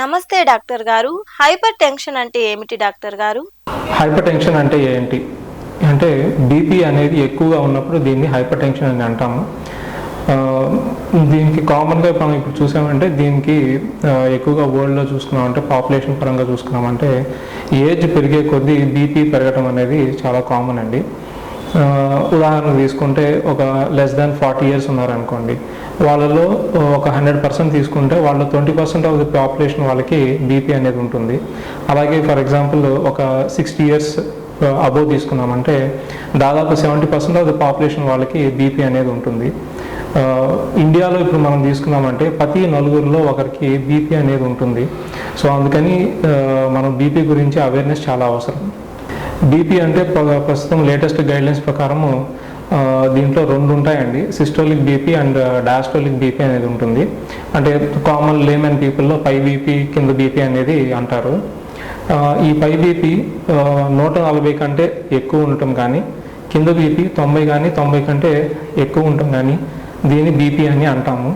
నమస్తే డాక్టర్ గారు. Hyper tension అంటే ఏమిటి డాక్టర్ గారు? హైపర్ టెన్షన్ అంటే ఏంటి? అంటే బీపీ అనేది ఎక్కువగా ఉన్నప్పుడు దీన్ని హైపర్ టెన్షన్ అని అంటాము. దీనికి కామన్గా మనం ఇప్పుడు చూసామంటే దీనికి ఎక్కువగా వరల్డ్లో చూసుకున్నామంటే పాపులేషన్ పరంగా చూసుకున్నామంటే ఏజ్ పెరిగే కొద్దీ బీపీ పెరగడం అనేది చాలా కామన్ అండి. ఉదాహరణ తీసుకుంటే ఒక లెస్ దాన్ ఫార్టీ ఇయర్స్ ఉన్నారనుకోండి వాళ్ళలో ఒక హండ్రెడ్ పర్సెంట్ తీసుకుంటే వాళ్ళ twenty percent of the population వాళ్ళకి బీపీ అనేది ఉంటుంది. అలాగే ఫర్ ఎగ్జాంపుల్ ఒక సిక్స్టీ ఇయర్స్ అబోవ్ తీసుకున్నామంటే దాదాపు seventy percent of the population వాళ్ళకి బీపీ అనేది ఉంటుంది. ఇండియాలో ఇప్పుడు మనం తీసుకున్నామంటే ప్రతి నలుగురిలో ఒకరికి బీపీ అనేది ఉంటుంది. సో అందుకని మనం బీపీ గురించి అవేర్నెస్ చాలా అవసరం. బీపీ అంటే ప్రస్తుతం లేటెస్ట్ గైడ్లైన్స్ ప్రకారము దీంట్లో రెండు ఉంటాయండి systolic BP and diastolic BP అనేది ఉంటుంది. అంటే కామన్ లేమన్ పీపుల్లో పై బీపీ కింద బీపీ అనేది అంటారు. ఈ పై బీపీ నూట నలభై కంటే ఎక్కువ ఉండటం కానీ కింద బీపీ తొంభై కానీ తొంభై కంటే ఎక్కువ ఉండటం కానీ దీన్ని బీపీ అని అంటాము.